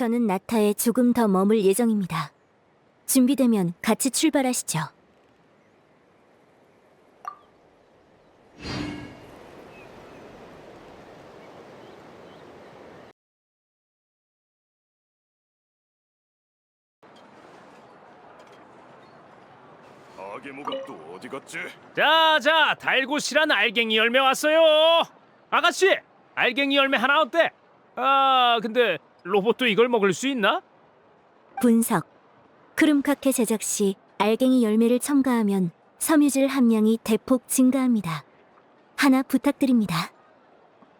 저는 나타에 조금 더 머물 예정입니다. 준비되면 같이 출발하시죠. 아게모가 또 어디 갔지? 자자 달고시란 알갱이 열매 왔어요 아가씨 알갱이 열매 하나 어때? 아 근데 로봇도 이걸 먹을 수 있나? 분석. 크룸카케 제작 시 알갱이 열매를 첨가하면 섬유질 함량이 대폭 증가합니다. 하나 부탁드립니다.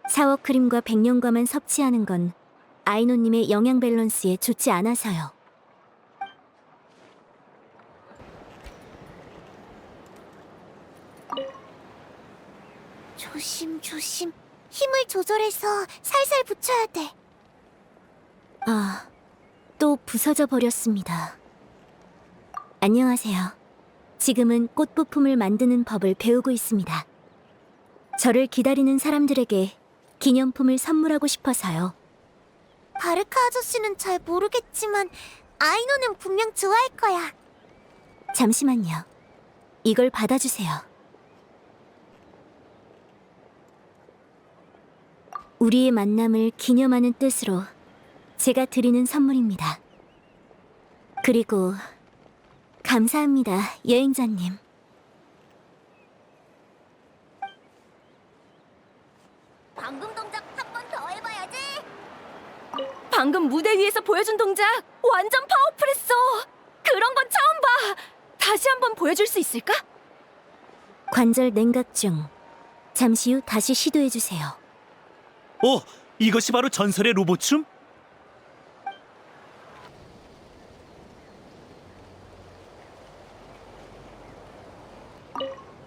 사워 크림과 백년과만 섭취하는 건 아이노님의 영양 밸런스에 좋지 않아서요. 조심 조심 힘을 조절해서 살살 붙여야 돼 아, 또 부서져 버렸습니다. 안녕하세요. 지금은 꽃 부품을 만드는 법을 배우고 있습니다. 저를 기다리는 사람들에게 기념품을 선물하고 싶어서요. 바르카 아저씨는 잘 모르겠지만 아이노는 분명 좋아할 거야 잠시만요. 이걸 받아주세요. 우리의 만남을 기념하는 뜻으로 제가 드리는 선물입니다. 그리고 감사합니다, 여행자님. 방금 동작 한 번 더 해봐야지 방금 무대 위에서 보여준 동작 완전 파워풀했어. 그런 건 처음 봐. 다시 한번 보여줄 수 있을까? 관절 냉각 중. 잠시 후 다시 시도해 주세요. 오, 이것이 바로 전설의 로봇춤?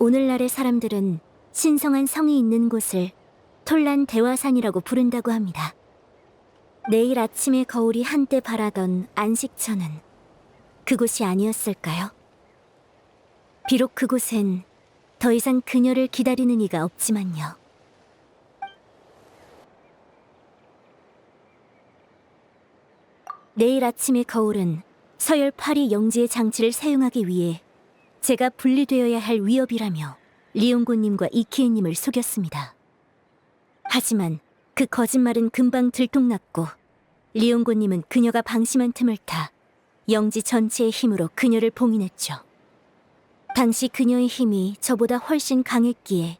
오늘날의 사람들은 신성한 성이 있는 곳을 톨란 대화산이라고 부른다고 합니다. 내일 아침의 거울이 한때 바라던 안식처는 그곳이 아니었을까요? 비록 그곳엔 더 이상 그녀를 기다리는 이가 없지만요. 내일 아침의 거울은 서열 8위 영지의 장치를 사용하기 위해 제가 분리되어야 할 위협이라며 리옹고님과 이키에님을 속였습니다. 하지만 그 거짓말은 금방 들통났고 리옹고님은 그녀가 방심한 틈을 타 영지 전체의 힘으로 그녀를 봉인했죠. 당시 그녀의 힘이 저보다 훨씬 강했기에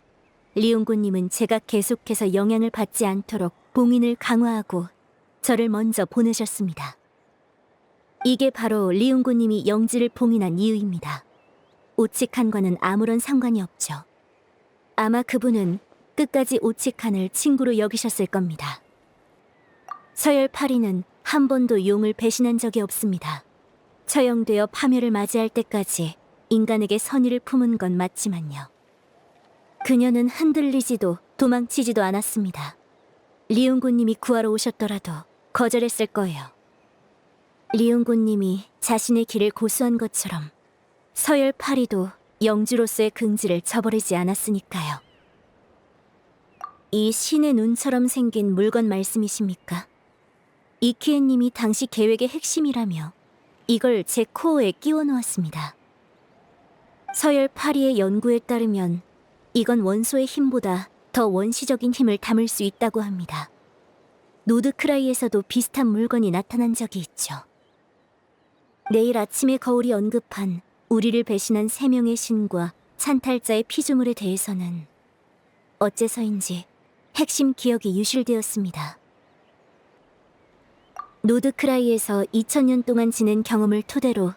리옹고님은 제가 계속해서 영향을 받지 않도록 봉인을 강화하고 저를 먼저 보내셨습니다. 이게 바로 리옹고님이 영지를 봉인한 이유입니다. 오치칸과는 아무런 상관이 없죠. 아마 그분은 끝까지 오치칸을 친구로 여기셨을 겁니다. 서열 8위는 한 번도 용을 배신한 적이 없습니다. 처형되어 파멸을 맞이할 때까지 인간에게 선의를 품은 건 맞지만요. 그녀는 흔들리지도 도망치지도 않았습니다. 리용고님이 구하러 오셨더라도 거절했을 거예요. 리용고님이 자신의 길을 고수한 것처럼 서열 8위도 영주로서의 긍지를 저버리지 않았으니까요. 이 신의 눈처럼 생긴 물건 말씀이십니까? 이키엔님이 당시 계획의 핵심이라며 이걸 제 코어에 끼워 놓았습니다. 서열 8위의 연구에 따르면 이건 원소의 힘보다 더 원시적인 힘을 담을 수 있다고 합니다. 노드크라이에서도 비슷한 물건이 나타난 적이 있죠. 내일 아침에 거울이 언급한 우리를 배신한 세 명의 신과 찬탈자의 피조물에 대해서는 어째서인지 핵심 기억이 유실되었습니다. 노드크라이에서 2000년 동안 지낸 경험을 토대로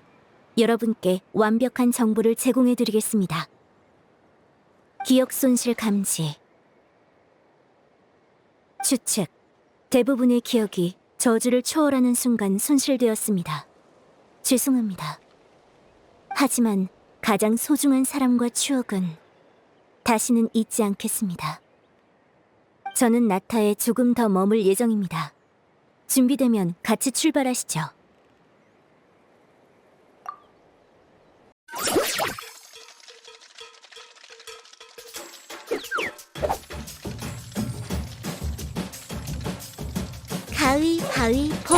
여러분께 완벽한 정보를 제공해 드리겠습니다. 기억 손실 감지. 추측. 대부분의 기억이 저주를 초월하는 순간 손실되었습니다. 죄송합니다. 하지만 가장 소중한 사람과 추억은 다시는 잊지 않겠습니다. 저는 나타에 조금 더 머물 예정입니다. 준비되면 같이 출발하시죠. 가위, 가위, 보!